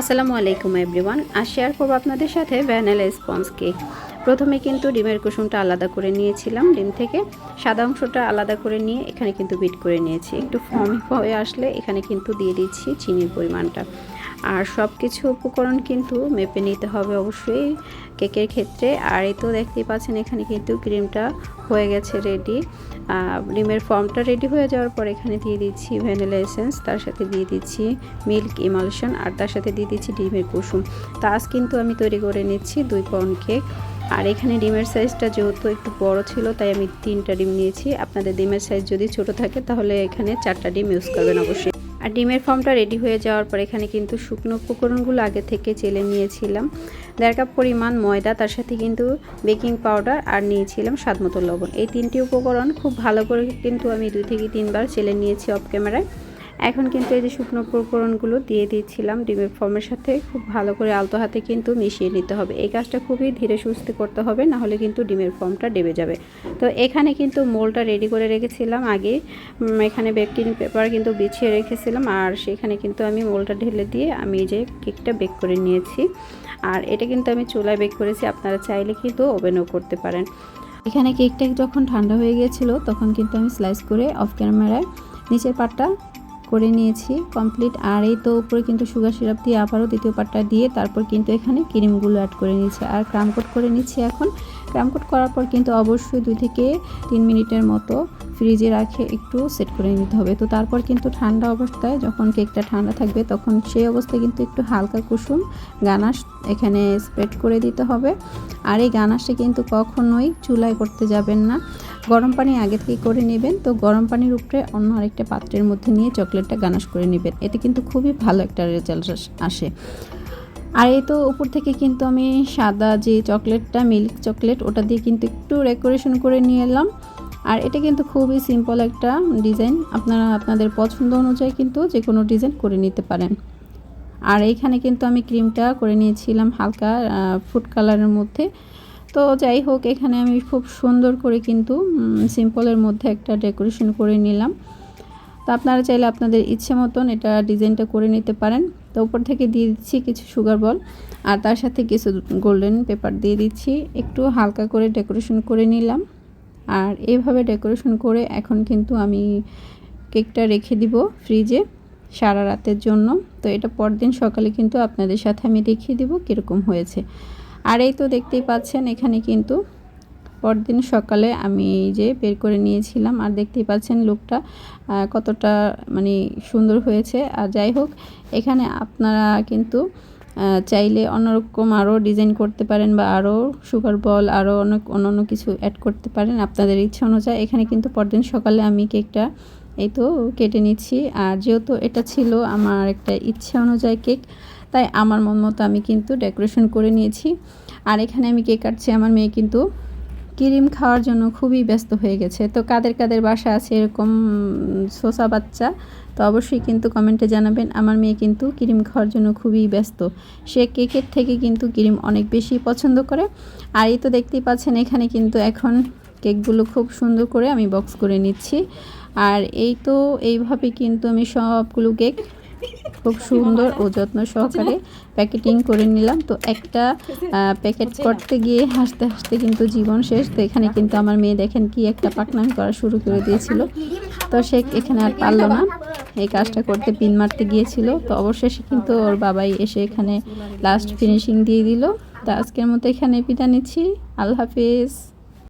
আসসালামু আলাইকুম এভরিওয়ান আর শেয়ার করব আপনাদের সাথে ভ্যানিলা স্পঞ্জ কেক প্রথমে কিন্তু ডিমের কুসুমটা আলাদা করে নিয়েছিলাম ডিম থেকে। সাদা অংশটা আলাদা করে নিয়ে এখানে কিন্তু বিট করে নিয়েছি। একটু ফর্মি হয়ে আসলে এখানে কিন্তু দিয়ে দিচ্ছি চিনির পরিমাণটা। আর সব কিছু উপকরণ কিন্তু মেপে নিতে হবে অবশ্যই কেকের ক্ষেত্রে। আর এই তো দেখতেই পাচ্ছেন, এখানে কিন্তু ক্রিমটা হয়ে গেছে রেডি ডিমের ফর্মটা রেডি হয়ে যাওয়ার পর এখানে দিয়ে দিচ্ছি ভ্যানিলা এসেন্স তার সাথে দিয়ে দিচ্ছি মিল্ক ইমালশন আর তার সাথে দিয়ে দিচ্ছি ডিমের কুসুম। তা আজ কিন্তু আমি তৈরি করে নিচ্ছি দুই পাউন্ড কেক আর এখানে ডিমের সাইজটা যেহেতু একটু বড় ছিল, তাই আমি তিনটা ডিম নিয়েছি। আপনাদের ডিমের সাইজ যদি ছোট থাকে, তাহলে এখানে চারটা ডিম ইউজ করবেন অবশ্যই। আর ডিমের ফর্মটা রেডি হয়ে যাওয়ার পর এখানে কিন্তু শুকনো উপকরণগুলো আগে থেকে চেলে নিয়েছিলাম। দেড় কাপ পরিমাণ ময়দা, তার সাথে কিন্তু বেকিং পাউডার আর নিয়েছিলাম স্বাদ মতো লবণ। এই তিনটি উপকরণ খুব ভালো করে কিন্তু আমি দুই থেকে তিনবার চেলে নিয়েছি অফ ক্যামেরায় এখন কিন্তু এই যে শুকনো উপকরণগুলো দিয়ে দিয়েছিলাম ডিমের ফর্মের সাথে, খুব ভালো করে আলতো হাতে কিন্তু মিশিয়ে নিতে হবে। এই কাজটা খুবই ধীরে সুস্থে করতে হবে না হলে কিন্তু ডিমের ফর্মটা ডেবে যাবে। তো এখানে কিন্তু মোলটা রেডি করে রেখেছিলাম আগে। এখানে বেকটিন পেপার কিন্তু বিছিয়ে রেখেছিলাম, আর সেখানে কিন্তু আমি মোলটা ঢেলে দিয়ে আমি যে কেকটা বেক করে নিয়েছি। আর এটা কিন্তু আমি চুলায় বেক করেছি, আপনারা চাইলে কিন্তু ওভেনও করতে পারেন। এখানে কেকটা যখন ঠান্ডা হয়ে গিয়েছিল, তখন কিন্তু আমি স্লাইস করে অফ ক্যামেরায় নিচের পাটটা করে নিয়েছি কমপ্লিট আর এই তো উপরে কিন্তু সুগার সিরাপ দিয়ে আবারও দ্বিতীয় পাটটা দিয়ে তারপর কিন্তু এখানে ক্রিমগুলো অ্যাড করে নিয়েছি। আর ক্রামকোট করে নিচ্ছি এখন। ক্রামকোট করার পর কিন্তু অবশ্যই দুই থেকে তিন মিনিটের মতো ফ্রিজে রাখে, একটু সেট করে নিতে হবে। তো তারপর কিন্তু ঠান্ডা অবস্থায় যখন কেকটা ঠান্ডা থাকবে তখন সেই অবস্থায় কিন্তু একটু হালকা কুসুম গানাশ এখানে স্প্রেড করে দিতে হবে। আর এই গানাশটা কিন্তু কখনোই চুলায় করতে যাবেন না। গরম পানি আগে থেকে করে নেবেন। তো গরম পানির উপরে অন্য আরেকটা পাত্রের মধ্যে নিয়ে চকলেটটা গানাশ করে নেবেন। এতে কিন্তু খুবই ভালো একটা রেজাল্ট আসে আর এই তো উপর থেকে কিন্তু আমি সাদা যে চকলেটটা, মিল্ক চকলেট, ওটা দিয়ে কিন্তু একটু ডেকোরেশন করে নিয়ে এলাম। আর এটা কিন্তু খুবই সিম্পল একটা ডিজাইন। আপনারা, আপনাদের পছন্দ অনুযায়ী কিন্তু যে কোনো ডিজাইন করে নিতে পারেন। আর এইখানে কিন্তু আমি ক্রিমটা করে নিয়েছিলাম হালকা ফুড কালারের মধ্যে। তো যাই হোক, এখানে আমি খুব সুন্দর করে কিন্তু সিম্পলের মধ্যে একটা ডেকোরেশন করে নিলাম। তো আপনারা চাইলে আপনাদের ইচ্ছে মতন এটা ডিজাইনটা করে নিতে পারেন। তো উপর থেকে দিয়ে দিচ্ছি কিছু সুগার বল আর তার সাথে কিছু গোল্ডেন পেপার দিয়ে দিচ্ছি। একটু হালকা করে ডেকোরেশন করে নিলাম। আর এভাবে ডেকোরেশন করে এখন কিন্তু আমি কেকটা রেখে দিব ফ্রিজে সারা রাতের জন্য। তো এটা পরদিন সকালে কিন্তু আপনাদের সাথে আমি দেখিয়ে দিব কীরকম হয়েছে। আর এই তো দেখতেই পাচ্ছেন, এখানে কিন্তু পরদিন সকালে আমি যে বের করে নিয়েছিলাম আর দেখতেই পাচ্ছেন লুকটা কতটা মানে সুন্দর হয়েছে। আর যাই হোক, এখানে আপনারা কিন্তু চাইলে অন্যরকম আরও ডিজাইন করতে পারেন বা আরও সুগার বল আরও অনেক অন্য কিছু অ্যাড করতে পারেন আপনাদের ইচ্ছা অনুযায়ী। এখানে কিন্তু পরদিন সকালে আমি কেকটা এই তো কেটে নিচ্ছি। আর যেহেতু এটা ছিল আমার একটা ইচ্ছা অনুযায়ী কেক তাই আমার মন মতো আমি কিন্তু ডেকোরেশন করে নিয়েছি। আর এখানে আমি কেক কাটছি, আমার মেয়ে কিন্তু ক্রিম খাওয়ার জন্য খুবই ব্যস্ত হয়ে গেছে। তো কাদের কাদের বাসা আছে এরকম শোষা বাচ্চা, তো অবশ্যই কিন্তু কমেন্টে জানাবেন। আমার মেয়ে কিন্তু ক্রিম খাওয়ার জন্য খুবই ব্যস্ত। সে কেকের থেকে কিন্তু ক্রিম অনেক বেশি পছন্দ করে। আর এই তো দেখতেই পাচ্ছেন, এখানে কিন্তু এখন কেকগুলো খুব সুন্দর করে আমি বক্স করে নিচ্ছি। আর এই তো এইভাবে কিন্তু আমি সবগুলো কেক খুব সুন্দর ও যত্ন সহকারে প্যাকেটিং করে নিলাম। তো একটা প্যাকেট করতে গিয়ে হাসতে হাসতে কিন্তু জীবন শেষ। তো এখানে কিন্তু আমার মেয়ে দেখেন কি একটা পাকনামি করা শুরু করে দিয়েছিল। তো সে এখানে আর পারল না। এই কাজটা করতে পিন মারতে গিয়েছিল। তো অবশেষে কিন্তু ওর বাবাই এসে এখানে লাস্ট ফিনিশিং দিয়ে দিল। তো আজকের মতো এখানে পিতা নিচ্ছি। আল্লাহ হাফিজ।